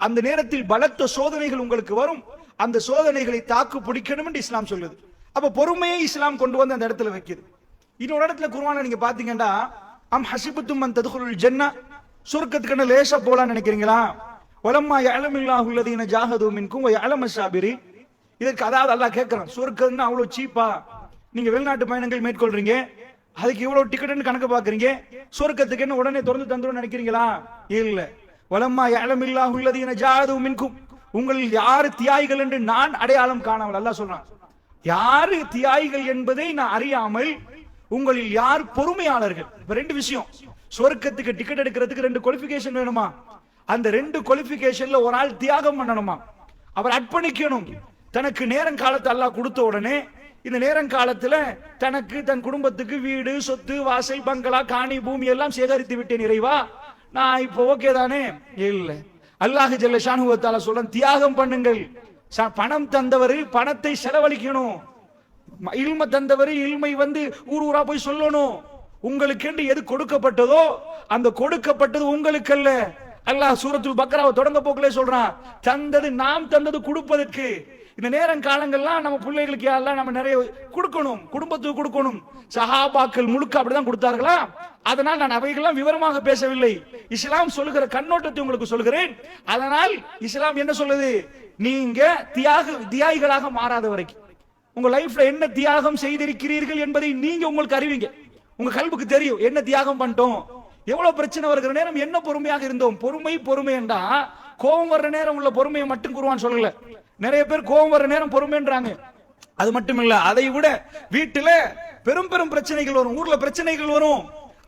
அந்த நேரத்தில் பலத்த சோதனைகள் உங்களுக்கு வரும். அந்த சோதனைகளை தாக்கு பிடிக்கணும் என்று இஸ்லாம் சொல்லுது. அப்ப பொறுமையை இஸ்லாம் கொண்டு வந்து அந்த இடத்துல வைக்குது. இன்னொரு இடத்துல குருவான நீங்க பாத்தீங்கன்னா அம் ஹசிபுத்தும் அன் ததுகுல் ஜென்னா சுருக்கத்துக்கான லேசா போலான்னு நினைக்கிறீங்களா? வலம்மா யஅலமில்லாஹு உள்ளது என மின்கும் வ யஅலம ஸாபிரி இதற்கு அதாவது அல்லாஹ் கேட்கறான் சொர்க்கம்னா அவ்வளவு சீப்பா? நீங்க வெளிநாட்டு பயணங்கள் மேற்கொள்றீங்க அதுக்கு இவ்வளவு டிக்கெட்னு கணக்கு பாக்குறீங்க சொர்க்கத்துக்கு என்ன உடனே திறந்து தந்துடும் நினைக்கிறீங்களா? இல்ல. வலம்மா யஅலமில்லாஹு அல்லதீன ஜாது மின்கும். உங்களில் யாரு தியாகிகள் என்று நான் அடையாளம் காணாமல் அல்லாஹ் சொல்றான். யாரு தியாகிகள் என்பதை நான் அறியாமல் உங்களில் யார் பொறுமையாளர்கள்? இப்ப ரெண்டு விஷயம். சொர்க்கத்துக்கு டிக்கெட் எடுக்கிறதுக்கு ரெண்டு குவாலிபிகேஷன் வேணுமா? அந்த ரெண்டு குவாலிபிகேஷன்ல ஒரு ஆள் தியாகம் பண்ணணுமா? அவர் அர்ப்பணிக்கணும் தனக்கு நேரம் காலத்தை அல்லாஹ் கொடுத்த உடனே இந்த நேரங்காலத்துல தனக்கு தன் குடும்பத்துக்கு வீடு சொத்து வாசல் பங்களா காணி பூமி எல்லாம் சேகரித்து விட்டேன் இறைவா. நான் இப்போ ஓகே தானே? இல்லை. அல்லாஹ் ஜெல்ல ஷானுவத்தால சொல்றேன் தியாகம் பண்ணுங்கள். ச- பணம் தந்தவர் பணத்தை செலவழிக்கணும். ம- இல்ம தந்தவர் இல்மை வந்து ஊர் ஊரா போய் சொல்லணும். உங்களுக்கு எது கொடுக்கப்பட்டதோ அந்த கொடுக்கப்பட்டது உங்களுக்கு அல்ல அல்லாஹ் சூரத்துல் பக்ராவை தொடங்க போக்கிலே சொல்றான் தந்தது நாம் தந்தது கொடுப்பதற்கு. இந்த நேரம் காலங்கள்லாம் நம்ம பிள்ளைகளுக்கு யாரெல்லாம் நம்ம நிறைய கொடுக்கணும் குடும்பத்துக்கு கொடுக்கணும். சஹாபாக்கள் முழுக்க அப்படிதான் கொடுத்தார்களா? அதனால் நான் அவைகளெல்லாம் விவரமாக பேசவில்லை. இஸ்லாம் சொல்லுகிற கண்ணோட்டத்தை உங்களுக்கு சொல்கிறேன் அதனால் இஸ்லாம் என்ன சொல்லுது? நீங்க தியாக தியாகிகளாக மாறாத வரைக்கும். உங்க லைஃப்ல என்ன தியாகம் செய்திருக்கிறீர்கள் என்பதை நீங்க உங்களுக்கு அறிவிங்க. உங்க கல்புக்கு தெரியும் என்ன தியாகம் பண்ணிட்டோம். எவ்வளவு பிரச்சனை வருகிற நேரம் என்ன பொறுமையாக இருந்தோம்? பொறுமை பொறுமை என்றா கோபம் வர்ற நேரம் உள்ள பொறுமையை மட்டும் குருவான்னு சொல்லல. நிறைய பேர் கோபம் வர்ற நேரம் பொறுமைன்றாங்க. அது மட்டும் இல்ல அதை விட வீட்டுல பெரும் பெரும் பிரச்சனைகள் வரும். ஊர்ல பிரச்சனைகள் வரும்.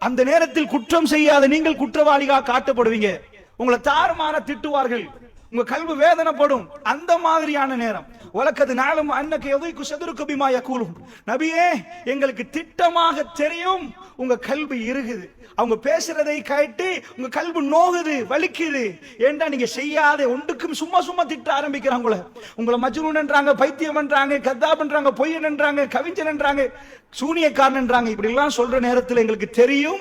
அந்த நேரத்தில் குற்றம் செய்யாத நீங்கள் குற்றவாளிகளாக காட்டப்படுவீங்க. உங்களை தாறுமாற திட்டுவார்கள். உங்க கல்வி வேதனைப்படும். அந்த மாதிரியான நேரம். உலக்கது நாளும் அன்னக்கு எதைக்கு சதுருக்கு பிமாய கூலும் நபியே எங்களுக்கு திட்டமாக தெரியும். உங்க கல்வி இருகுது அவங்க பேசுறதை கேட்டு உங்க கல்வி நோகுது வலிக்குது. ஏண்டா நீங்க செய்யாத ஒன்றுக்கும் சும்மா சும்மா திட்ட ஆரம்பிக்கிறாங்க உங்களை. உங்களை மஜ்னூன்ன்றாங்க பைத்தியம்ன்றாங்க கத்தாப்ன்றாங்க பொய்யன்ன்றாங்க கவிஞன்ன்றாங்க சூனியக்காரன்ன்றாங்க. இப்படி எல்லாம் சொல்ற நேரத்தில் எங்களுக்கு தெரியும்.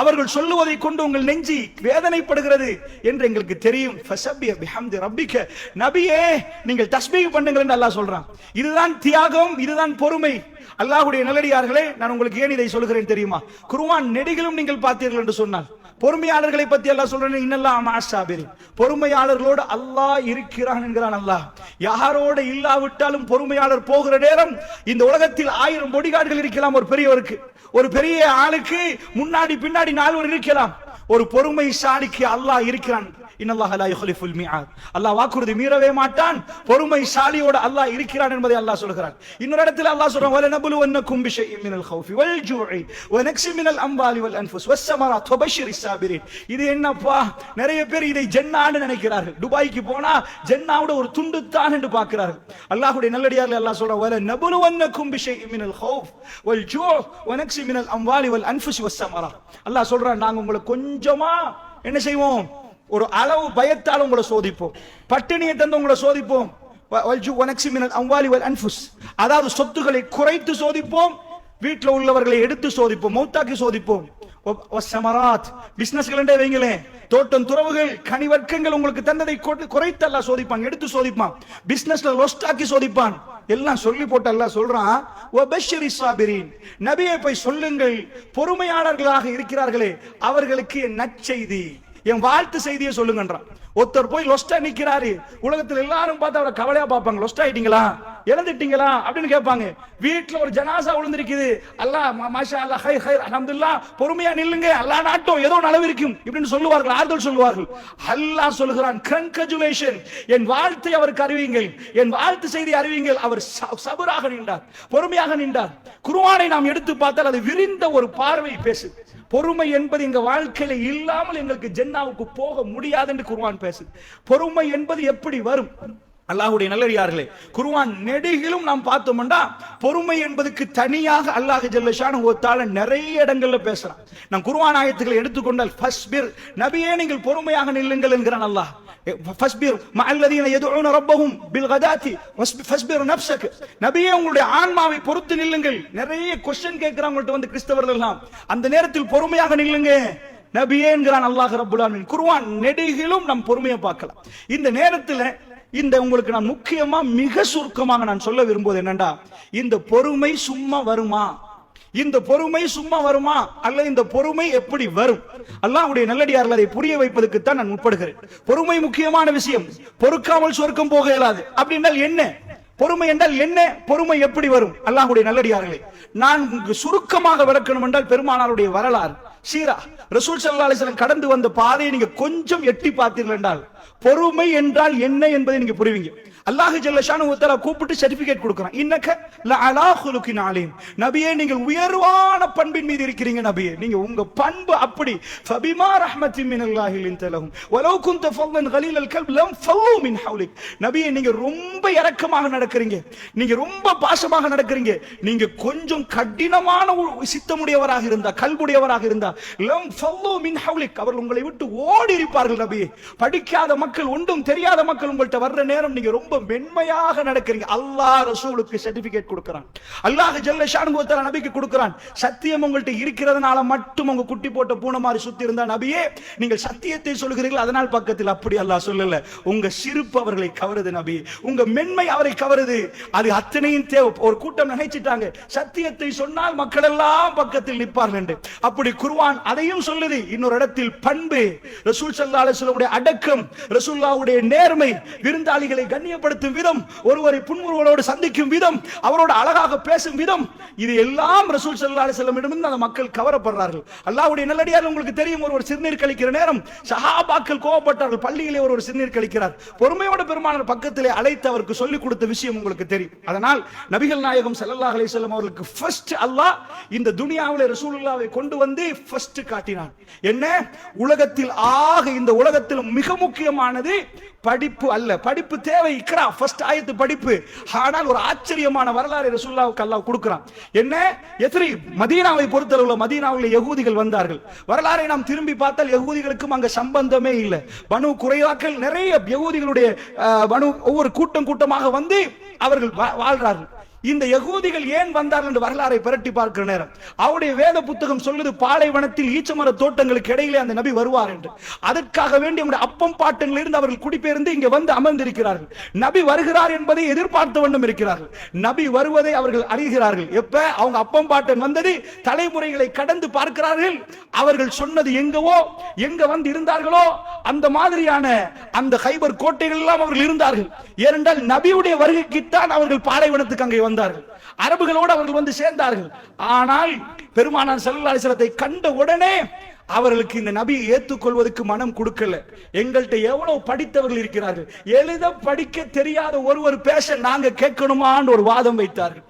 அவர்கள் சொல்லுவதை கொண்டு உங்கள் நெஞ்சி வேதனைப்படுகிறது என்று எங்களுக்கு தெரியும். நபியே நீங்கள் தஸ்மீக பண்ணுங்கள் என்று அல்லாஹ் சொல்றான். இதுதான் தியாகம் இதுதான் பொறுமை. அல்லாஹுடைய நல்லடியார்களே நான் உங்களுக்கு ஏன் இதை சொல்கிறேன் தெரியுமா? குருவான் நெடிகளும் நீங்கள் பார்த்தீர்கள் என்று சொன்னால். பொறுமையாளர்களை பத்தி எல்லாம் சொல்றேன் இன்னெல்லாம் மாசாபிரி பொறுமையாளர்களோடு அல்லாஹ் இருக்கிறான் என்கிறான் அல்லாஹ். யாரோட இல்லாவிட்டாலும் பொறுமையாளர் போகிற நேரம் இந்த உலகத்தில் ஆயிரம் பொடிகாடுகள் இருக்கலாம் ஒரு பெரியவருக்கு. ஒரு பெரிய ஆளுக்கு முன்னாடி பின்னாடி நால்வர் இருக்கலாம். ஒரு பொறுமைசாலிக்கு அல்லாஹ் இருக்கிறான். இன்னல்லாஹ் லா யுஹ்லிஃபுல் மிஆத். அல்லாஹ் வாக்குறுதி மீறவே மாட்டான். பொறுமைசாலியோட அல்லாஹ் இருக்கிறான் என்பதை அல்லாஹ் சொல்கிறான். இன்னொரு இடத்துல அல்லாஹ் சொல்றான் வல நபுலுவன்னக்கும் பிஷைஇன் மினல் ஹௌஃபி வல் ஜூஇ வ நக்ஸி மினல் அம்வாலி வல் அன்ஃபுஸ் வஸ் ஸமராத் வபஷிரிஸ் சாபிரின் இது என்னப்பா? நிறைய பேர் இதை ஜென்னான்னு நினைக்கிறார்கள். துபாய்க்கு போனா ஜென்னாவோட ஒரு துண்டு தான் என்று பார்க்கிறார்கள். அல்லாஹ்வுடைய நல்லடியார்கள் அல்லாஹ் சொல்றான் வல நபுலுவன்னக்கும் பிஷைஇன் மினல் ஹௌஃப் வல் ஜூ வ நக்ஸி மினல் அம்வாலி வல் அன்ஃபுஸ் வஸ் அல்லாஹ் சொல்றான் நாங்க உங்களை கொஞ்சமா என்ன செய்வோம்? ஒரு அளவு பயத்தால் உங்களை சோதிப்போம். பட்டினியை தந்து உங்களை சோதிப்போம். அம்வாலி வல் அன்ஃபுஸ். அதாவது சொத்துக்களை குறைத்து சோதிப்போம். வீட்டில் உள்ளவர்களை எடுத்து சோதிப்போம். மௌத்தாக்கி சோதிப்போம். வைங்களேன். தோட்டம் துறவுகள் கனி வர்க்கங்கள் உங்களுக்கு தந்ததை குறைத்து அல்லாஹ் சோதிப்பான். எடுத்து சோதிப்பான். பிசினஸ்ல லொஸ்டாக்கி சோதிப்பான். எல்லாம் சொல்லி போட்டு அல்லாஹ் சொல்றான். நபியை போய் சொல்லுங்கள். பொறுமையாளர்களாக இருக்கிறார்களே. அவர்களுக்கு என் நற்செய்தி. என் வாழ்த்து செய்தியை சொல்லுங்கன்றான். ஒருத்தர் போய் லொஸ்டா நிக்கிறாரு. உலகத்துல எல்லாரும் பார்த்து அவரை கவலையா பார்ப்பாங்க. லொஸ்ட் ஆயிட்டீங்களா? இறந்துட்டீங்களா அப்படின்னு கேட்பாங்க. வீட்டுல ஒரு ஜனாசா விழுந்திருக்குது. அல்லாஹ் மாஷா அல்லா ஹை ஹை அலமதுல்லா பொறுமையா நில்லுங்க. அல்லா நாட்டம் ஏதோ நலவிருக்கும் இப்படின்னு சொல்லுவார்கள் ஆறுதல் சொல்லுவார்கள். அல்லாஹ் சொல்லுகிறான் கங்கஜுலேஷன் என் வாழ்த்தை அவருக்கு அறிவிங்கள் என் வாழ்த்து செய்தி அறிவிங்கள் அவர் ச- சபராக நின்றார் பொறுமையாக நின்றார். குருவானை நாம் எடுத்து பார்த்தால் அது விரிந்த ஒரு பார்வை பேசு பொறுமை என்பது எங்க வாழ்க்கையில இல்லாமல் எங்களுக்கு ஜென்னாவுக்கு போக முடியாது என்று குருவான் குர்ஆன் பேசுது. பொறுமை என்பது எப்படி வரும்? அல்லாஹுடைய நல்லடியார்களே குருவான் நெடுகிலும் நாம் பார்த்தோம்னா பொறுமை என்பதுக்கு தனியாக அல்லாஹ் ஜல்லஷான ஒத்தால நிறைய இடங்கள்ல பேசுறான். நாம் குருவான் ஆயத்துக்களை எடுத்துக்கொண்டால் ஃபஸ்பிர் நபியே நீங்கள் பொறுமையாக நில்லுங்கள் என்கிறான் அல்லாஹ். ஃபஸ்பிர் மல்லதீன எதுவும் ரப்பஹும் பில் கதாத்தி ஃபஸ்பிர் நப்சக்கு நபியே உங்களுடைய ஆன்மாவை பொறுத்து நில்லுங்கள். நிறைய கொஸ்டின் கேட்கிறாங்க வந்து கிறிஸ்தவர்கள் எல்லாம். அந்த நேரத்தில் பொறுமையாக நில்லுங்க. நபியேங்கிறான் அல்லாஹ் ரப்புல் குருவான் நெடுகிலும் நம் பொறுமையை பார்க்கலாம். இந்த நேரத்துல இந்த உங்களுக்கு நான் முக்கியமா மிக சுருக்கமாக நான் சொல்ல விரும்புவது என்னண்டா? இந்த பொறுமை சும்மா வருமா? இந்த பொறுமை சும்மா வருமா? அல்ல இந்த பொறுமை எப்படி வரும்? அல்லாஹ்வுடைய நல்லடியார்கள் அதை புரிய வைப்பதற்கு தான் நான் முற்படுகிறேன். பொறுமை முக்கியமான விஷயம். பொறுக்காமல் சொர்க்கம் போக இயலாது. அப்படின்னால் என்ன? பொறுமை என்றால் என்ன? பொறுமை எப்படி வரும்? அல்லாஹுடைய நல்லடியார்களே நான் சுருக்கமாக விளக்கணும் என்றால் பெருமானாருடைய வரலாறு. சீரா. ரசூல் ஸல்லல்லாஹு கடந்து வந்த பாதையை நீங்க கொஞ்சம் எட்டி பார்த்தீர்கள் என்றால் பொறுமை என்றால் என்ன என்பதை நீங்க புரிவீங்க. அல்லாஹு ஜல்லஷானு தஆலா கூப்பிட்டு சர்டிபிகேட் கொடுக்குறான். இன்னக்க லஅலா குலுகின் ஆலயம் நபியே நீங்கள் உயர்வான பண்பின் மீது இருக்கிறீங்க நபியே. நீங்க உங்க பண்பு அப்படி. ஃபபிமா ரஹ்மத்தின் மினல்லாஹி லின்த லஹும். வலவ் குன்த ஃபல்லன் அல் கல்ப் லம் ஃபல்லு மின் ஹவுலிக். நபியே நீங்க ரொம்ப இரக்கமாக நடக்கிறீங்க. நீங்க ரொம்ப பாசமாக நடக்கிறீங்க. நீங்க கொஞ்சம் கடினமான சித்தமுடையவராக இருந்தா கல்புடையவராக இருந்தா லம் ஃபல்லு மின் ஹவுலிக். அவர்கள் உங்களை விட்டு ஓடி இருப்பார்கள் நபியே. படிக்காத மக்கள் ஒன்றும் தெரியாத மக்கள் உங்கள்கிட்ட வர்ற நேரம் நீங்க ரொம்ப மென்மையாக நடக்கிறீங்க. அல்லாஹ் ரசூலுக்கு சர்டிபிகேட் கொடுக்குறான். அல்லாஹ் ஜல்ல ஷானு நபிக்கு கொடுக்குறான். சத்தியம் உங்கள்கிட்ட இருக்கிறதுனால மட்டும் உங்க குட்டி போட்ட பூனை மாதிரி சுத்தி இருந்தா நபியே நீங்கள் சத்தியத்தை சொல்கிறீர்கள் அதனால் பக்கத்தில் அப்படி அல்லாஹ் சொல்லல. உங்க சிரிப்பு அவர்களை கவருது நபி. உங்க மென்மை அவரை கவருது. அது அத்தனையும் தேவை. ஒரு கூட்டம் நினைச்சிட்டாங்க. சத்தியத்தை சொன்னால் மக்கள் எல்லாம் பக்கத்தில் நிற்பார்கள் என்று. அப்படி குருவான் அதையும் சொல்லுது. இன்னொரு இடத்தில் பண்பு. ரசூல் ஸல்லல்லாஹு அலைஹி அடக்கம் ரசூல்லாவுடைய நேர்மை விருந்தாளிகளை கண்ணியப்பட கண்ணியப்படுத்தும் விதம் ஒருவரை புன்முறுவலோடு சந்திக்கும் விதம் அவரோடு அழகாக பேசும் விதம் இது எல்லாம் ரசூல் சல்லா அலைஹி அந்த மக்கள் கவரப்படுறார்கள். அல்லாவுடைய நல்லடியார் உங்களுக்கு தெரியும் ஒருவர் சிறுநீர் கழிக்கிற நேரம் சஹாபாக்கள் கோவப்பட்டார்கள் பள்ளியிலே ஒருவர் சிறுநீர் கழிக்கிறார். பொறுமையோட பெருமானார் பக்கத்திலே அழைத்து அவருக்கு சொல்லிக் கொடுத்த விஷயம் உங்களுக்கு தெரியும். அதனால் நபிகள் நாயகம் சல்லா அலைஹி அவர்களுக்கு ஃபர்ஸ்ட் அல்லாஹ் இந்த துனியாவில் ரசூலுல்லாவை கொண்டு வந்து ஃபர்ஸ்ட் காட்டினான். என்ன? உலகத்தில் ஆக இந்த உலகத்தில் மிக முக்கியமானது படிப்பு அல்ல. படிப்பு தேவை. இக்ரா ஃபர்ஸ்ட் ஆயத்து படிப்பு. ஆனால் ஒரு ஆச்சரியமான வரலாறு ரசூல்லாவுக்கு அல்லாஹ் கொடுக்கிறான். என்ன? எதிரி மதீனாவை பொறுத்தளவுல மதீனாவில் யகூதிகள் வந்தார்கள். வரலாறை நாம் திரும்பி பார்த்தால் யகூதிகளுக்கும் அங்க சம்பந்தமே இல்லை. பனு குறைவாக்கள் நிறைய யகூதிகளுடைய பனு ஒவ்வொரு கூட்டம் கூட்டமாக வந்து அவர்கள் வா- வாழ்றார்கள். இந்த யகூதிகள் ஏன் வந்தார்கள் என்று வரலாறை புரட்டி பார்க்கிற நேரம். அவருடைய வேத புத்தகம் சொல்லுது பாலைவனத்தில் ஈச்சமர தோட்டங்களுக்கு இடையிலே அந்த நபி வருவார் என்று. அதற்காக வேண்டி அவருடைய அப்பம் பாட்டங்களில் இருந்து அவர்கள் குடிபெயர்ந்து இங்கே வந்து அமர்ந்திருக்கிறார்கள். நபி வருகிறார் என்பதை எதிர்பார்த்து வண்ணம் இருக்கிறார்கள். நபி வருவதை அவர்கள் அறிகிறார்கள். எப்ப? அவங்க அப்பம் பாட்டன் வந்தது தலைமுறைகளை கடந்து பார்க்கிறார்கள். அவர்கள் சொன்னது எங்கவோ எங்க வந்து இருந்தார்களோ அந்த மாதிரியான அந்த ஹைபர் கோட்டைகள் எல்லாம் அவர்கள் இருந்தார்கள். ஏனென்றால் நபியுடைய வருகைக்குத்தான் அவர்கள் பாலைவனத்துக்கு அங்கே வந்தார்கள். அரபுகளோடு அவர்கள் வந்து சேர்ந்தார்கள். ஆனால் பெருமானார் ஸல்லல்லாஹு அலைஹி கண்ட உடனே அவர்களுக்கு இந்த நபியை ஏற்றுக்கொள்வதற்கு மனம் கொடுக்கல. எங்கள்கிட்ட எவ்வளவு படித்தவர்கள் இருக்கிறார்கள். எழுத படிக்க தெரியாத ஒருவர் பேச நாங்க கேட்கணுமான்னு ஒரு வாதம் வைத்தார்கள்.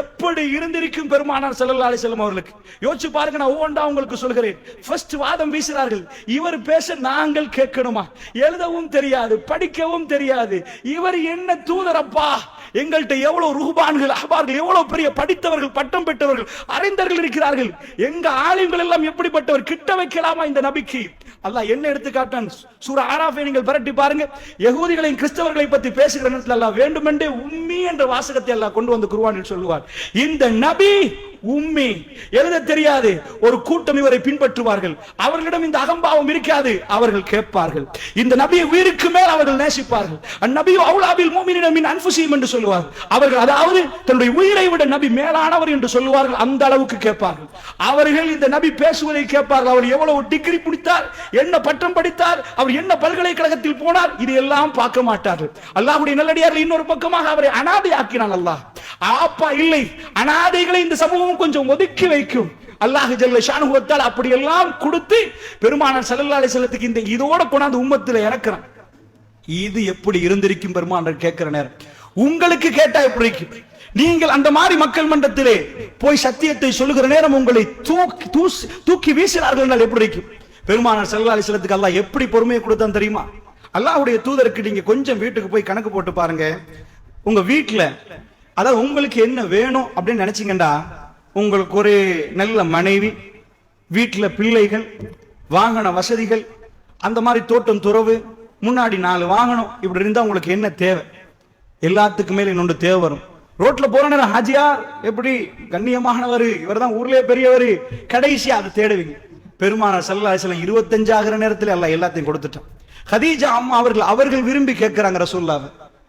எப்படி இருந்திருக்கும் பெருமானார் செல்லல்லா அலிசல்லம் அவர்களுக்கு? யோசிச்சு பாருங்க நான் ஒவ்வொன்றா உங்களுக்கு சொல்கிறேன். ஃபர்ஸ்ட் வாதம் வீசுகிறார்கள் இவர் பேச நாங்கள் கேட்கணுமா? எழுதவும் தெரியாது படிக்கவும் தெரியாது. இவர் என்ன தூதரப்பா? எங்கள்கிட்ட எவ்வளவு ரூபான்கள் அபார்கள் எவ்வளவு பெரிய படித்தவர்கள் பட்டம் பெற்றவர்கள் அறிந்தவர்கள் இருக்கிறார்கள். எங்க ஆலயங்கள் எல்லாம் எப்படிப்பட்டவர்? கிட்ட வைக்கலாமா இந்த நபிக்கு? அல்லாஹ் என்ன எடுத்து காட்டான் சூரா ஆராஃபை நீங்கள் பரட்டி பாருங்க. யகூதிகளையும் கிறிஸ்தவர்களை பத்தி பேசுகிற நேரத்தில் அல்லாஹ் வேண்டுமென்றே உம்மி என்ற வாசகத்தை எல்லாம் கொண்டு வந்து குருவானில் சொல்லுவார். இந்த நபி உம்மி. எழுத தெரியாது. ஒரு கூட்டம் இவரை பின்பற்றுவார்கள். அவர்களிடம் இந்த அகம்பாவம் இருக்காது. அவர்கள் கேட்பார்கள். இந்த நபியை உயிருக்கு மேல் அவர்கள் நேசிப்பார்கள். அந்நபி அவுலாபில் மூமினிடம் மின் என்று சொல்லுவார். அவர்கள் அதாவது தன்னுடைய உயிரை விட நபி மேலானவர் என்று சொல்லுவார்கள். அந்த அளவுக்கு கேட்பார்கள். அவர்கள் இந்த நபி பேசுவதை கேட்பார்கள். அவர் எவ்வளவு டிகிரி பிடித்தார்? என்ன பட்டம் படித்தார்? அவர் என்ன பல்கலைக்கழகத்தில் போனார்? இது எல்லாம் பார்க்க மாட்டார்கள். அல்லாஹுடைய நல்லடியார்கள் இன்னொரு பக்கமாக அவரை அனாதை ஆக்கினான் அல்லாஹ். ஆப்பா இல்லை. அனாதைகளை இந்த சமூகம் கொஞ்சம் ஒதுக்கி வைக்கும். அல்லாஹ் ஜல்ல ஷானுகத்தால் அப்படி எல்லாம் கொடுத்து பெருமானார் ஸல்லல்லாஹு அலைஹி இந்த இதோட கொண்டாந்து உம்மத்தில் இறக்குறான். இது எப்படி இருந்திருக்கும் பெருமானார் கேட்கிற நேரம். உங்களுக்கு கேட்டா எப்படி இருக்கும்? நீங்கள் அந்த மாதிரி மக்கள் மன்றத்திலே போய் சத்தியத்தை சொல்லுகிற நேரம் உங்களை தூக்கி தூசி- தூக்கி வீசினார்கள் என்றால் எப்படி இருக்கும்? பெருமானார் சல்லா அலைஹி வஸல்லத்துக்கு அல்லாஹ் எப்படி பொறுமையை கொடுத்தான் தெரியுமா? அல்லாஹுடைய தூதருக்கு நீங்க கொஞ்சம் வீட்டுக்கு போய் கணக்கு போட்டு பாருங்க. உங்க வீட்டுல அதாவது உங்களுக்கு என்ன வேணும் அப்படின்னு நினைச்சீங்கடா உங்களுக்கு ஒரு நல்ல மனைவி வீட்டில் பிள்ளைகள் வாகன வசதிகள் அந்த மாதிரி தோட்டம் துறவு முன்னாடி நாலு வாகனம் இப்படி இருந்தால் உங்களுக்கு என்ன தேவை? எல்லாத்துக்கு மேலே இன்னொன்று தேவை வரும். ரோட்ல போற நேரம் ஹாஜியார் எப்படி கண்ணியமானவர் இவர் தான் ஊர்லயே பெரியவர் கடைசியா அதை தேடுவீங்க. பெருமானார் ஸல்லல்லாஹு அலைஹி இருபத்தஞ்சாகிற நேரத்தில் எல்லாம் எல்லாத்தையும் கொடுத்துட்டான். ஹதீஜா அம்மா அவர்கள் அவர்கள் விரும்பி கேட்கிறாங்க ரசூல்லாவை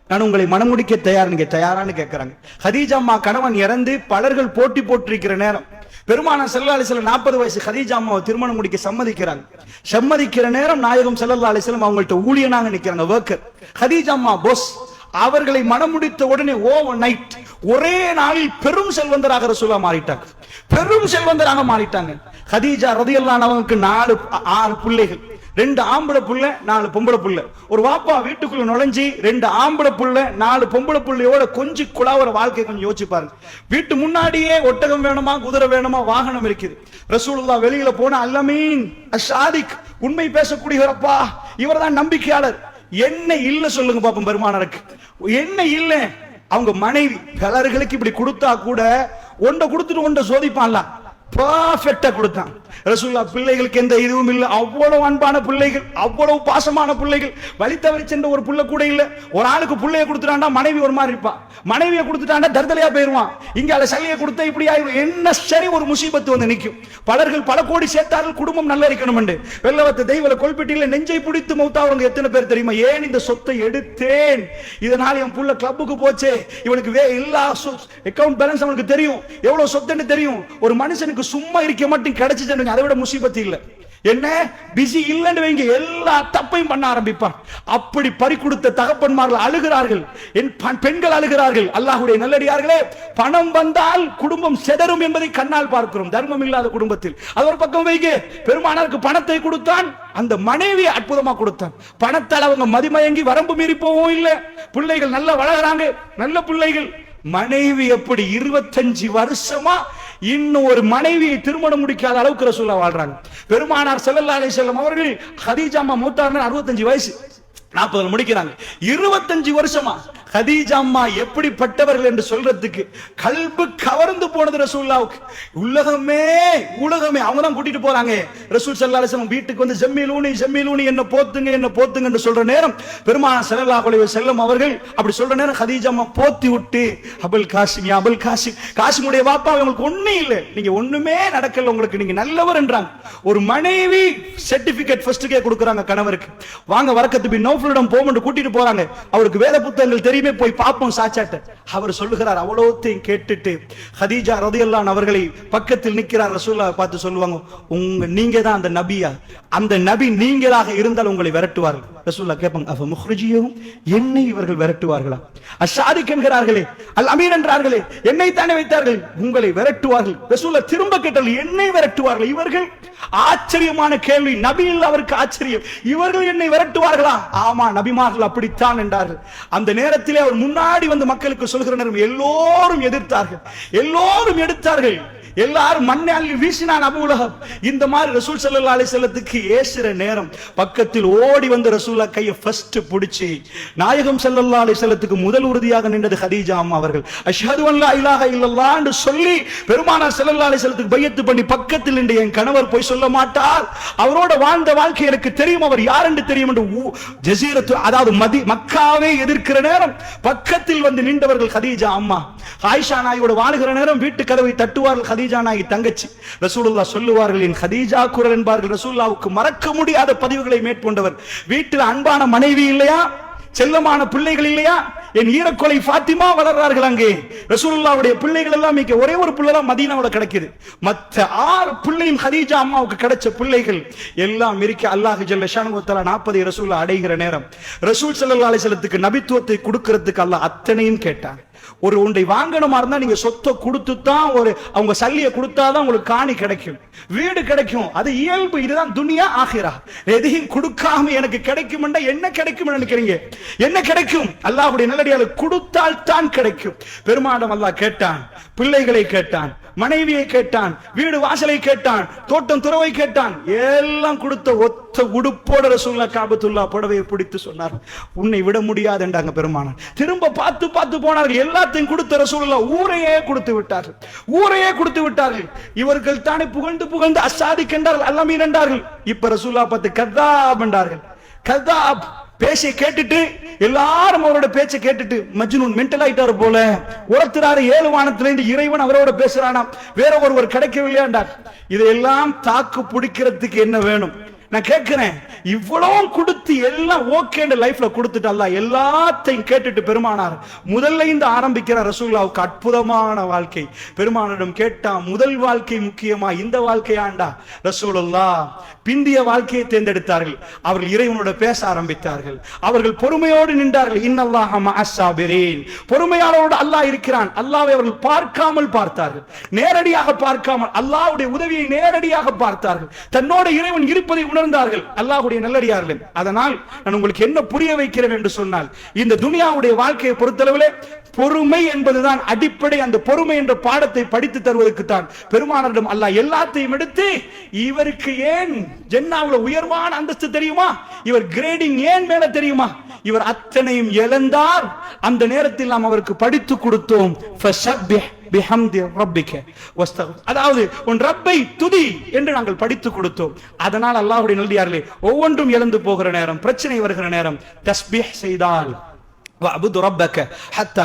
நான் உங்களை மனமுடிக்க தயார் நீங்க தயாரான்னு கேட்கிறாங்க ஹதீஜாம்மா கணவன் இறந்து பலர்கள் போட்டி போட்டிருக்கிற நேரம். பெருமான ஸல்லல்லாஹு அலைஹி நாற்பது வயசு ஹதீஜா அம்மாவை திருமணம் முடிக்க சம்மதிக்கிறாங்க. சம்மதிக்கிற நேரம் நாயகம் செல்லல்லா அலிசலம் அவங்கள்ட்ட ஊழியனாக நிற்கிறாங்க ஒர்க்கர் ஹதீஜாம்மா போஸ் அவர்களை மனமுடித்த உடனே oh, ஓவர் நைட் ஒரே நாளில் பெரும் செல்வந்தராக ரசூலா மாறிட்டாங்க. பெரும் செல்வந்தராக மாறிட்டாங்க. ஹதீஜா ரதியல்லானவங்களுக்கு நாலு ஆறு பிள்ளைகள். ரெண்டு ஆம்பளை புள்ள நாலு பொம்பளை புள்ள. ஒரு வாப்பா வீட்டுக்குள்ள நுழைஞ்சி ரெண்டு ஆம்பளை புள்ள நாலு பொம்பளை புள்ளையோட கொஞ்சம் குழாவுற வாழ்க்கை கொஞ்சம் யோசிச்சு பாருங்க. வீட்டு முன்னாடியே ஒட்டகம் வேணுமா குதிரை வேணுமா வாகனம் இருக்குது. ரசூலுல்லா வெளியில போன அல்லமீன் அஷாதிக் உண்மை பேசக்கூடியவரப்பா இவர்தான் நம்பிக்கையாளர். என்ன இல்ல சொல்லுங்க பாப்போம் பெருமானருக்கு. என்ன இல்ல? அவங்க மனைவி பலர்களுக்கு இப்படி கொடுத்தா கூட ஒன்றை கொடுத்துட்டு ஒன்றை சோதிப்பான்ல. பர்ஃபெக்டா கொடுத்தான். ரசூல்லா பிள்ளைகளுக்கு எந்த இதுவும் இல்லை. அவ்வளவு அன்பான பிள்ளைகள் அவ்வளவு பாசமான பிள்ளைகள். வழி தவறி சென்ற ஒரு புள்ள கூட இல்லை. ஒரு ஆளுக்கு பிள்ளைய கொடுத்துட்டாண்டா மனைவி ஒரு மாதிரி இருப்பா. மனைவியை கொடுத்துட்டாண்டா தர்தலையா போயிருவான். இங்க அதை சளியை கொடுத்தா இப்படி ஆயிரும். என்ன சரி ஒரு முசீபத்து வந்து நிக்கும். பலர்கள் பல கோடி சேர்த்தார்கள் குடும்பம் நல்லா இருக்கணும் வெள்ளவத்தை தெய்வல கொல்பெட்டியில நெஞ்சை பிடித்து மௌத்தாவங்க எத்தனை பேர் தெரியுமா? ஏன் இந்த சொத்தை எடுத்தேன்? இதனால என் புள்ள கிளப்புக்கு போச்சே. இவனுக்கு வே எல்லா அக்கவுண்ட் பேலன்ஸ் அவனுக்கு தெரியும். எவ்வளவு சொத்துன்னு தெரியும். ஒரு மனுஷனுக்கு சும்மா இருக்க மட்டும் கிடைச்சிச்சு அதை விட முசீபத்து இல்ல. என்ன? பிஸி இல்லைன்னு வைங்க. எல்லா தப்பையும் பண்ண ஆரம்பிப்பான். அப்படி பறி கொடுத்த தகப்பன்மார்கள் அழுகிறார்கள். என் பெண்கள் அழுகிறார்கள். அல்லாஹ்வுடைய நல்லடியார்களே பணம் வந்தால் குடும்பம் செதறும் என்பதை கண்ணால் பார்க்கிறோம். தர்மம் இல்லாத குடும்பத்தில். அது ஒரு பக்கம் வைங்க. பெருமானாருக்கு பணத்தை கொடுத்தான். அந்த மனைவி அற்புதமா கொடுத்தான். பணத்தால் அவங்க மதிமயங்கி வரம்பு மீறி போகவும் இல்ல. பிள்ளைகள் நல்லா வளர்கிறாங்க நல்ல பிள்ளைகள். மனைவி எப்படி இருபத்தஞ்சு வருஷமா இன்னும் ஒரு மனைவியை திருமணம் முடிக்காத அளவுக்கு ரசூலா வாழ்றாங்க. பெருமானார் ஸல்லல்லாஹு அலை செல்லம் அவர்கள் ஹதீஜாமா மூத்தாருன்னு அறுபத்தஞ்சு வயசு நாற்பது முடிக்கிறாங்க. இருபத்தஞ்சு வருஷமா ஹதீஜா அம்மா எப்படிப்பட்டவர்கள் என்று சொல்றதுக்கு கல்பு கவர்ந்து போனது ரசூல்லாவுக்கு உலகமே உலகமே அவங்க தான் கூட்டிட்டு போறாங்க. ரசூல் ஸல்லல்லாஹு வீட்டுக்கு வந்து ஜம்மிலூனி ஜம்மிலூனி என்ன போத்துங்க என்ன போத்துங்க என்று சொல்ற நேரம் பெருமான செல்லல்லா அலைஹி வஸல்லம் அவர்கள் அப்படி சொல்ற நேரம் ஹதீஜா போத்தி விட்டு அபுல் காசிம் அபுல் காசிம் காசிமுடைய வாப்பா உங்களுக்கு ஒண்ணும் இல்லை. நீங்க ஒண்ணுமே நடக்கல உங்களுக்கு நீங்க நல்லவர் என்றாங்க. ஒரு மனைவி சர்டிபிகேட் ஃபர்ஸ்ட்டுக்கே கொடுக்குறாங்க கணவருக்கு. வாங்க வரக்கத்து பின் நௌஃபலிடம் போமென்று கூட்டிட்டு போறாங்க. அவருக்கு வேத புத்தகங்கள் தெரியும். போய் பார்ப்போம் சாச்சாட்ட. அவர் சொல்லுகிறார் அவ்வளோத்தையும் கேட்டுட்டு ஹதீஜா ரதியல்லான் அவர்களை பக்கத்தில் நிற்கிறார் ரசூல்லா பார்த்து சொல்லுவாங்க உங்க நீங்க தான் அந்த நபியா? அந்த நபி நீங்களாக இருந்தால் உங்களை விரட்டுவார்கள். ரசூல்லா கேட்பாங்க அவ முஹ்ரிஜியும்? என்னை இவர்கள் விரட்டுவார்களா? அஷாரிக் என்கிறார்களே அல் அமீன் என்றார்களே என்னை தானே வைத்தார்கள்? உங்களை விரட்டுவார்கள். ரசூல்லா திரும்ப கேட்டால் என்னை விரட்டுவார்கள் இவர்கள்? ஆச்சரியமான கேள்வி நபியில் அவருக்கு ஆச்சரியம் இவர்கள் என்னை விரட்டுவார்களா? ஆமா நபிமார்கள் அப்படித்தான் என்றார்கள். அந்த நேரத்தில் அவர் முன்னாடி வந்து மக்களுக்கு சொல்கிற நேரம் எல்லோரும் எதிர்த்தார்கள். எல்லோரும் எடுத்தார்கள். எல்லாரும் மண்ணை வீசினான் அபு உலகம் இந்த மாதிரி ரசூல் சல்லா அலி செல்லத்துக்கு ஏசுற நேரம். பக்கத்தில் ஓடி வந்து ரசூலா கையை ஃபர்ஸ்ட் பிடிச்சி நாயகம் ஸல்லல்லாஹு அலி செல்லத்துக்கு முதல் உறுதியாக நின்றது ஹதீஜா அம்மா அவர்கள். அஷ்ஹது அல்லா இலாஹ என்று சொல்லி பெருமானார் ஸல்லல்லாஹு அலி செல்லத்துக்கு பையத்து பண்ணி பக்கத்தில் நின்று என் கணவர் போய் சொல்ல மாட்டார். அவரோட வாழ்ந்த வாழ்க்கை எனக்கு தெரியும் அவர் யார் என்று தெரியும் என்று ஜசீரத்து அதாவது மதி மக்காவே எதிர்க்கிற நேரம். பக்கத்தில் வந்து நின்றவர்கள் ஹதீஜா அம்மா. ஆயிஷா நாயோட வாழ்கிற நேரம் வீட்டு கதவை தட்டுவார்கள் ஹதீஜா நாயி தங்கச்சி. ரசூலுல்லா சொல்லுவார்கள் என் ஹதீஜா குரல் என்பார்கள். ரசூல்லாவுக்கு மறக்க முடியாத பதிவுகளை மேற்கொண்டவர். வீட்டில் அன்பான மனைவி இல்லையா? செல்லமான பிள்ளைகள் இல்லையா? என் ஈரக்கொலை ஃபாத்திமா வளர்றார்கள் அங்கே. ரசூலுல்லாவுடைய பிள்ளைகள் எல்லாம் இங்க ஒரே ஒரு பிள்ளை தான் மதீனாவுல கிடைக்குது. மற்ற ஆறு பிள்ளையும் ஹதீஜா அம்மாவுக்கு கிடைச்ச பிள்ளைகள் எல்லாம் இருக்க. அல்லாஹ் ஜல்ல நாற்பது ரசூல்லா அடைகிற நேரம். ரசூல் ஸல்லல்லாஹு அலைஹி நபித்துவத்தை கொடுக்கறதுக்கு அல்லாஹ் அத்தனையும் கேட்டாங்க ஒரு ஒன்றை வாங்கணுமா இருந்தா நீங்க சொத்தை கொடுத்து தான் ஒரு அவங்க சல்லியை கொடுத்தாதான் உங்களுக்கு காணி கிடைக்கும். வீடு கிடைக்கும். அது இயல்பு. இதுதான் துனியா ஆகிறா எதையும் கொடுக்காம எனக்கு கிடைக்கும் என்ன கிடைக்கும் நினைக்கிறீங்க? என்ன கிடைக்கும்? அல்லாஹ்வுடைய நல்லடியால் கொடுத்தால் தான் கிடைக்கும். பெருமாடம் அல்லாஹ் கேட்டான் பிள்ளைகளை கேட்டான் மனைவியை கேட்டான் வீடு வாசலை கேட்டான் தோட்டம் துறவை கேட்டான் எல்லாம் கொடுத்த ஒத்த உடுப்போட ரசூல்லா காபத்துல்லா புடவையை பிடித்து சொன்னார். உன்னை விட முடியாது என்றாங்க பெருமானார். திரும்ப பார்த்து பார்த்து போனார்கள் எல்லாத்தையும் கொடுத்த ரசூல்லா ஊரையே கொடுத்து விட்டார்கள். ஊரையே கொடுத்து விட்டார்கள். இவர்கள் தானே புகழ்ந்து புகழ்ந்து அசாதி கண்டார்கள் அல்லாமீன் என்றார்கள். இப்ப ரசூல்லா பார்த்து கதாப் என்றார்கள். கதாப் பேச்சை கேட்டுட்டு எல்லாரும் அவரோட பேச்சை கேட்டுட்டு மஜ்னூன் மென்டல் ஆயிட்டாரு போல உரத்துறாரு ஏழு வானத்துல இருந்து இறைவன் அவரோட பேசுறானாம். வேற ஒருவர் கிடைக்கவில்லையாண்டார். இதையெல்லாம் தாக்கு பிடிக்கிறதுக்கு என்ன வேணும்? நான் கேட்கிறேன் இவ்வளவு கொடுத்து எல்லாம் ஓகே லைஃப்ல கொடுத்துட்டு அல்ல எல்லாத்தையும் கேட்டுட்டு பெருமானார் முதல்ல இந்த ஆரம்பிக்கிற ரசூல்லாவுக்கு அற்புதமான வாழ்க்கை. பெருமானிடம் கேட்டா முதல் வாழ்க்கை முக்கியமா இந்த வாழ்க்கையாண்டா? ரசூலுல்லா பிந்திய வாழ்க்கையை தேர்ந்தெடுத்தார்கள். அவர்கள் இறைவனோட பேச ஆரம்பித்தார்கள். அவர்கள் பொறுமையோடு நின்றார்கள். இன்னல்லாஹ மஅஸ்ஸாபிரீன் பொறுமையாளரோடு அல்லாஹ் இருக்கிறான். அல்லாவை அவர்கள் பார்க்காமல் பார்த்தார்கள். நேரடியாக பார்க்காமல் அல்லாவுடைய உதவியை நேரடியாக பார்த்தார்கள். தன்னோட இறைவன் இருப்பதை உணர்ந்தார்கள். அல்லாஹுடைய நல்லடியார்கள் அதனால் நான் உங்களுக்கு என்ன புரிய வைக்கிறேன் என்று சொன்னால் இந்த துனியாவுடைய வாழ்க்கையை பொறுத்தளவில் பொறுமை என்பதுதான் அடிப்படை அந்த பொறுமை என்ற பாடத்தை படித்து தருவதற்கு தான் பெருமானரிடம் அல்லாஹ் எல்லாத்தையும் எடுத்து இவருக்கு ஏன் ஜென்னாவில் உயர்வான அந்தஸ்து தெரியுமா? இவர் கிரேடிங் ஏன் மேல தெரியுமா? இவர் அத்தனையும் இழந்தார். அந்த நேரத்தில் நாம் அவருக்கு படித்து கொடுத்தோம். பிஹம்தி ரப்பிக்க அதாவது உன் ரப்பை துதி என்று நாங்கள் படித்து கொடுத்தோம். அதனால் அல்லாஹுடைய நல்லியார்களே ஒவ்வொன்றும் இழந்து போகிற நேரம் பிரச்சனை வருகிற நேரம் தஸ்பீஹ் செய்தால் ஹத்தா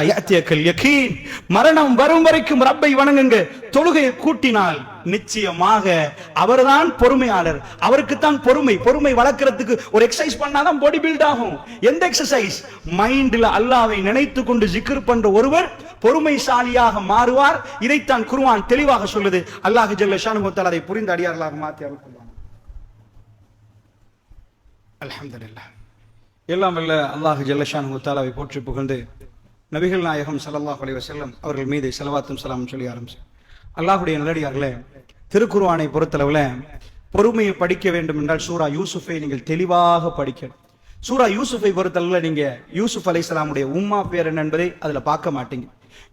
மரணம் வரும் வரைக்கும் ரப்பை வணங்குங்க. தொழுகையை கூட்டினால் நிச்சயமாக அவர்தான் பொறுமையாளர். அவருக்கு தான் பொறுமை. பொறுமை வளர்க்கறதுக்கு ஒரு எக்ஸசைஸ் பண்ணாதான் பாடி பில்ட் ஆகும். எந்த எக்ஸசைஸ் மைண்ட்ல அல்லாவை நினைத்து கொண்டு ஜிக்ர் பண்ற ஒருவர் பொறுமைசாலியாக மாறுவார். இதைத்தான் குருவான் தெளிவாக சொல்லுது. அல்லாஹ் ஜல்ல ஷானு அதை புரிந்து அடியார்களாக மாற்றி அருள்வான் அலமதுல்லா எல்லாம் வல்ல அல்லாஹு ஜல்லஷான் தாலாவை போற்றி புகழ்ந்து நபிகள் நாயகம் சல்லாஹ் அலைஹி செல்லம் அவர்கள் மீது செலவாத்தும் சலாம் சொல்லி ஆரம்பிச்சு. அல்லாஹுடைய நல்லடியார்களே திருக்குருவானை பொறுத்தளவில் பொறுமையை படிக்க வேண்டும் என்றால் சூரா யூசுஃபை நீங்கள் தெளிவாக படிக்கணும். சூரா யூசுஃபை பொறுத்தளவுல நீங்கள் யூசுஃப் அலைஹிஸ்ஸலாமுடைய உம்மா பேர் என்ன என்பதை அதில் பார்க்க மாட்டீங்க.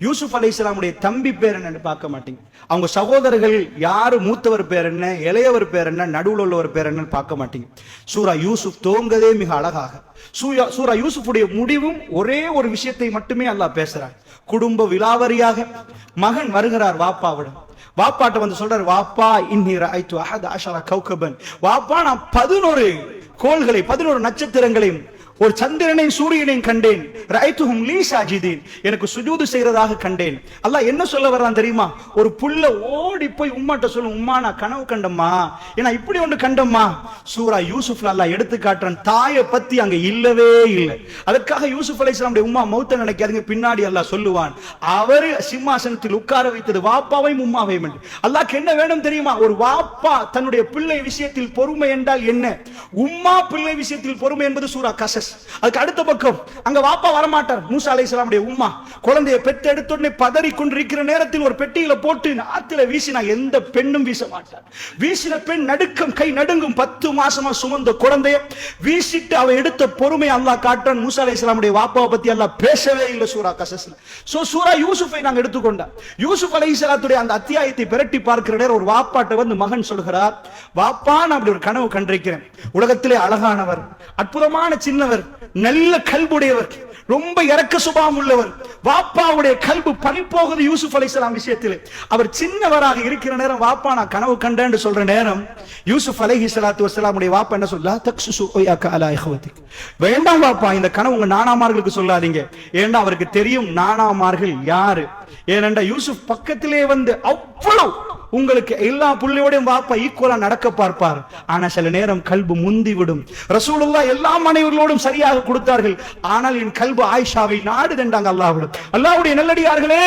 யூசுப் அலைஹிஸ்ஸலாமுடைய தம்பி பேர் என்னன்னு பார்க்க மாட்டீங்க. அவங்க சகோதரர்கள் யாரு மூத்தவர் பேர் என்ன இளையவர் பேர் என்ன நடுவில் உள்ளவர் பேர் என்னன்னு பார்க்க மாட்டீங்க. சூரா யூசுப் தோங்கதே மிக அழகாக. சூயா சூரா யூசுஃபுடைய முடிவும் ஒரே ஒரு விஷயத்தை மட்டுமே அல்லாஹ் பேசுறார் குடும்ப விலாவரியாக மகன் வருகிறார் வாப்பாவிடம் வாப்பாட்ட வந்து சொல்றாரு வாப்பா இன்னி ராய்த்து அஹத் அஷரா கௌகபன். வாப்பா நான் பதினோரு கோள்களை பதினோரு நட்சத்திரங்களையும் ஒரு சந்திரனையும் சூரியனையும் கண்டேன். ரைத்துஹும் லீ சாஜிதீன் எனக்கு சுஜூது செய்யறதாக கண்டேன். அல்லாஹ் என்ன சொல்ல வர்றான் தெரியுமா? ஒரு புள்ள ஓடி போய் உம்மாட்ட சொல்லும் உம்மா நான் கனவு கண்டம்மா. ஏன்னா இப்படி ஒன்று கண்டம்மா? சூரா யூசுப்ல அல்லாஹ் எடுத்து காட்டுறான். தாயை பத்தி அங்க இல்லவே இல்லை. அதற்காக யூசுப் அலைஹிஸ்ஸலாமுடைய உம்மா மௌத்த நினைக்காதீங்க. பின்னாடி அல்லாஹ் சொல்லுவான். அவர் சிம்மாசனத்தில் உட்கார வைத்தது வாப்பாவையும் உம்மாவையும் என்று. அல்லாஹ்க்கு என்ன வேணும் தெரியுமா? ஒரு வாப்பா தன்னுடைய பிள்ளை விஷயத்தில் பொறுமை என்றால் என்ன? உம்மா பிள்ளை விஷயத்தில் பொறுமை என்பது சூரா கசஸ். அதுக்கு அடுத்த பக்கம். அங்க வாப்பா வரமாட்டார். மூசா அலைஹிஸ்ஸலாமுடைய உமா குழந்தைய பெற்று எடுத்த உடனே பதறி கொண்டிருக்கிற நேரத்தில் ஒரு பெட்டியில போட்டு ஆத்துல வீசினா எந்த பெண்ணும் வீச மாட்டார். வீசின பெண் நடுக்கம் கை நடுங்கும் பத்து மாசமா சுமந்த குழந்தைய வீசிட்டு அவ எடுத்த பொறுமை அல்லாஹ் காட்டுறான். மூசா அலைஹிஸ்ஸலாமுடைய வாப்பாவை பத்தி எல்லாம் பேசவே இல்லை சூரா கசஸ்ல சோ சூரா யூசுஃபை நாங்க எடுத்துக்கொண்டோம். யூசுப் அலைஹிஸ்ஸலாத்துடைய அந்த அத்தியாயத்தை பிரட்டி பார்க்கிற நேரம் ஒரு வாப்பாட்ட வந்து மகன் சொல்கிறார் வாப்பா நான் அப்படி ஒரு கனவு கண்டிருக்கிறேன். உலகத்திலே அழகானவர் அற்புதமான சின்னவர் நல்ல கல்புடையவர் ரொம்ப இறக்க சுபாவம் உள்ளவர். வாப்பாவுடைய கல்பு பறிப்போகுது யூசுப் அலைஹிஸ்ஸலாம் விஷயத்தில். அவர் சின்னவராக இருக்கிற நேரம் வாப்பா நான் கனவு கண்டேன்னு சொல்ற நேரம் யூசுப் அலஹி சலாத்து வசலாமுடைய வாப்பா என்ன சொல்லா தக்ஸுசு வேண்டாம் வாப்பா இந்த கனவு உங்க நானாமார்களுக்கு சொல்லாதீங்க. ஏன்னா அவருக்கு தெரியும் நானாமார்கள் யாரு? ஏனென்றா யூசுப் பக்கத்திலே வந்து அவ்வளவு உங்களுக்கு எல்லா புள்ளியோடையும் வாப்பா ஈக்குவலா நடக்க பார்ப்பார். ஆனா சில நேரம் கல்பு முந்தி விடும் ரசூலுல்லா எல்லா மனைவர்களோடும் சரியாக கொடுத்தார்கள். ஆனால் என் கல்பு ஆயிஷாவை நாடுதென்றாங்க அல்லாவிடம் அல்லாவுடைய நல்லடியார்களே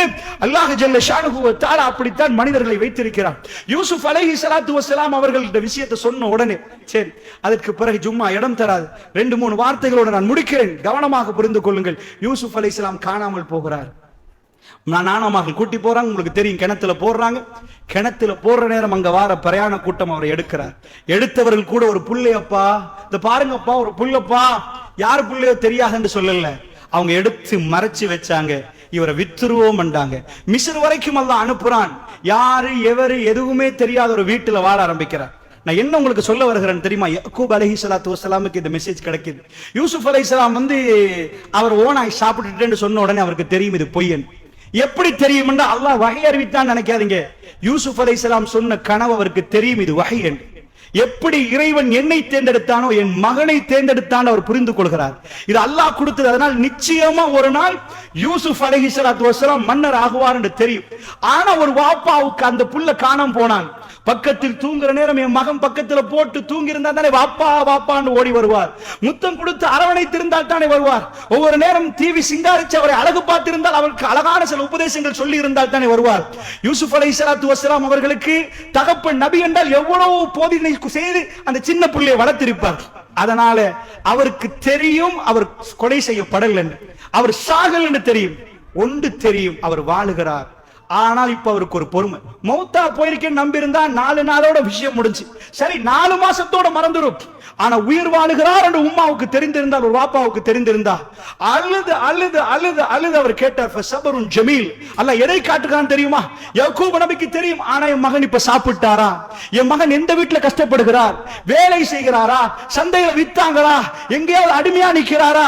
அல்லாஹ் ஜல்ல ஷானுகுவத்தால் அப்படித்தான் மனிதர்களை வைத்திருக்கிறார். யூசுப் அலைஹி சலாத்து வசலாம் அவர்கள் இந்த விஷயத்தை சொன்ன உடனே சரி அதற்கு பிறகு ஜும்மா இடம் தராது. ரெண்டு மூணு வார்த்தைகளோடு நான் முடிக்கிறேன். கவனமாக புரிந்து கொள்ளுங்கள். யூசுப் அலைஹிஸ்ஸலாம் காணாமல் போகிறார். நான் கூட்டி போறாங்க. உங்களுக்கு தெரியும் கிணத்துல போடுறாங்க. கிணத்துல போடுற நேரம் அங்க வார பிரயாண கூட்டம் அவரை எடுக்கிறார். எடுத்தவர்கள் கூட ஒரு புள்ளையப்பா இந்த பாருங்கப்பா ஒரு புள்ளப்பா யார் புள்ளையோ தெரியாதுன்னு சொல்லல. அவங்க எடுத்து மறைச்சு வச்சாங்க. இவரை வித்துருவோம் பண்ணாங்க மிஸ்ர் வரைக்கும் எல்லாம் அனுப்புறான். யாரு எவரு எதுவுமே தெரியாத ஒரு வீட்டுல வாழ ஆரம்பிக்கிறார். நான் என்ன உங்களுக்கு சொல்ல வருகிறேன் தெரியுமா? யக்கூப் அலஹி சலாத்து வசலாமுக்கு இந்த மெசேஜ் கிடைக்குது. யூசுப் அலை வந்து அவர் ஓனாய் சாப்பிட்டுட்டேன்னு சொன்ன உடனே அவருக்கு தெரியும் இது பொய்யன். எப்படி தெரியும்னா அல்லாஹ் வகை அறிவித்தான் நினைக்காதீங்க. யூசுப் அலைஹிஸ்ஸலாம் சொன்ன கனவு அவருக்கு தெரியும் இது வகை என்று. எப்படி இறைவன் என்னை தேர்ந்தெடுத்தானோ என் மகனை தேர்ந்தெடுத்தான் அவர் புரிந்து கொள்கிறார். இது அல்லாஹ் கொடுத்தது அதனால் நிச்சயமா ஒரு நாள் யூசுப் அலஹி ஸலாத்து வசலாம் மன்னர் ஆகுவார் என்று தெரியும். ஆனா ஒரு வாப்பாவுக்கு அந்த புள்ள காணாம போனான். பக்கத்தில் தூங்குற நேரம் என் மகன் பக்கத்துல போட்டு தூங்கி இருந்தா தானே வாப்பா வாப்பான்னு ஓடி வருவார். முத்தம் கொடுத்து அரவணைத்திருந்தால் தானே வருவார். ஒவ்வொரு நேரம் டிவி சிங்காரிச்சு அவரை அழகு பார்த்திருந்தால் அவருக்கு அழகான சில உபதேசங்கள் சொல்லி இருந்தால் தானே வருவார். யூசுப் அலை சலாத்து வசலாம் அவர்களுக்கு தகப்பன் நபி என்றால் எவ்வளவு போதினை செய்து அந்த சின்ன பிள்ளையை வளர்த்திருப்பார். அதனால அவருக்கு தெரியும் அவர் கொலை செய்யப்படல் என்று. அவர் சாகல் என்று தெரியும். ஒன்று தெரியும் அவர் வாழுகிறார். ஆனால் இப்ப அவருக்கு ஒரு பொறுமை. மௌத்தா போயிருக்கேன்னு நம்பியிருந்தா நாலு நாளோட விஷயம் முடிஞ்சு. சரி நாலு மாசத்தோட மறந்துடும் ஆனா உயிர் வாழுகிறார் என்று உம்மாவுக்கு தெரிந்திருந்தால் ஒரு வாப்பாவுக்கு தெரிந்திருந்தா அழுது அழுது அழுது அழுது அவர் கேட்டார் சபரும் ஜமீல். அல்ல எதை காட்டுக்கான்னு தெரியுமா? யக்கூப் நபிக்கு தெரியும் ஆனா என் மகன் இப்ப சாப்பிட்டாரா? என் மகன் எந்த வீட்டுல கஷ்டப்படுகிறார்? வேலை செய்கிறாரா? சந்தையில வித்தாங்களா? எங்கேயாவது அடிமையா நிக்கிறாரா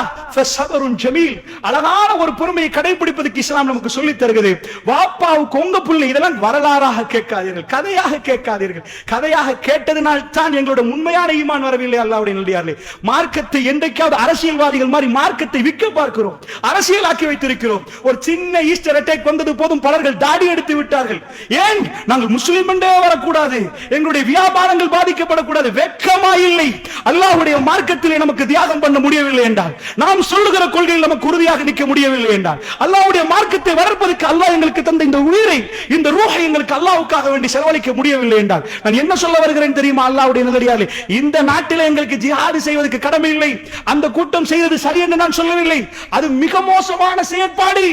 ஜமீல் அழகான ஒரு பொறுமையை கடைபிடிப்பதற்கு இஸ்லாம் நமக்கு சொல்லி தருகிறது. வாப்பாவுக்கு உங்க புள்ளி இதெல்லாம் வரலாறாக கேட்காதீர்கள் கதையாக கேட்காதீர்கள். கதையாக கேட்டதினால் தான் எங்களோட உண்மையான ஈமான் வரவில்லை அல்லாவுடைய நல்லியார்களே. மார்க்கத்தை என்றைக்காவது அரசியல்வாதிகள் மாதிரி மார்க்கத்தை விற்க பார்க்கிறோம் அரசியலாக்கி வைத்திருக்கிறோம். ஒரு சின்ன ஈஸ்டர் அட்டாக் வந்தது போதும் பலர்கள் தாடி எடுத்து விட்டார்கள். ஏன்? நாங்கள் முஸ்லீம் என்றே வரக்கூடாது. எங்களுடைய வியாபாரங்கள் பாதிக்கப்படக்கூடாது. வெக்கமா இல்லை அல்லாஹ்வுடைய மார்க்கத்திலே நமக்கு தியாகம் பண்ண முடியவில்லை என்றால் நாம் சொல்லுகிற கொள்கையில் நமக்கு உறுதியாக நிற்க முடியவில்லை என்றால் அல்லாஹ்வுடைய மார்க்கத்தை வளர்ப்பதற்கு அல்லாஹ் எங்களுக்கு தந்த இந்த உயிரை இந்த ரூஹை எங்களுக்கு அல்லாஹ்வுக்காக வேண்டி செலவழிக்க முடியவில்லை என்றால் நான் என்ன சொல்ல வருகிறேன் தெரியுமா அல்லாஹ்வுடைய நல்லடியார்களே இந்த நாட்டிலே எங்களுக்கு ஜிஹாது செய்வதற்கு கடமை இல்லை. அந்த கூட்டம் செய்தது சரி என்று நான் சொல்லவில்லை. அது மிக மோசமான செயற்பாடு.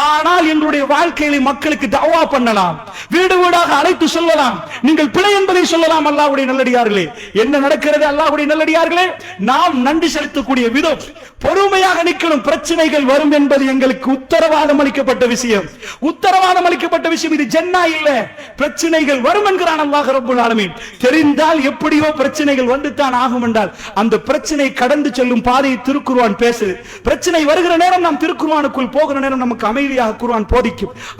ஆனால் எங்களுடைய வாழ்க்கையில மக்களுக்கு தவா பண்ணலாம். வீடு வீடாக அழைத்து சொல்லலாம். நீங்கள் பிழை என்பதை சொல்லலாம் அல்லாஹ்வுடைய நல்லடியார்களே என்ன நடக்கிறது அல்லாஹ்வுடைய நல்லடியார்களே நாம் நன்றி செலுத்தக்கூடிய விதம் பொறுமையாக நிற்கணும். பிரச்சனைகள் வரும் என்பது எங்களுக்கு உத்தரவாதம் அளிக்கப்பட்ட விஷயம். உத்தரவாதம் அளிக்கப்பட்ட விஷயம் இது ஜென்னா இல்ல. பிரச்சனைகள் வரும் என்கிறான் அல்லாஹ் ரபுல் ஆலமீன். தெரிந்தால் எப்படியோ பிரச்சனைகள் வந்து ஆகும் என்றால் அந்த பிரச்சனை கடந்து செல்லும் பாதையை திருக்குருவான் பேசுது. பிரச்சனை வருகிற நேரம் நாம் திருக்குருவானுக்குள் போகிற நேரம் நமக்கு அமைதியாக குருவான் போதிக்கும்.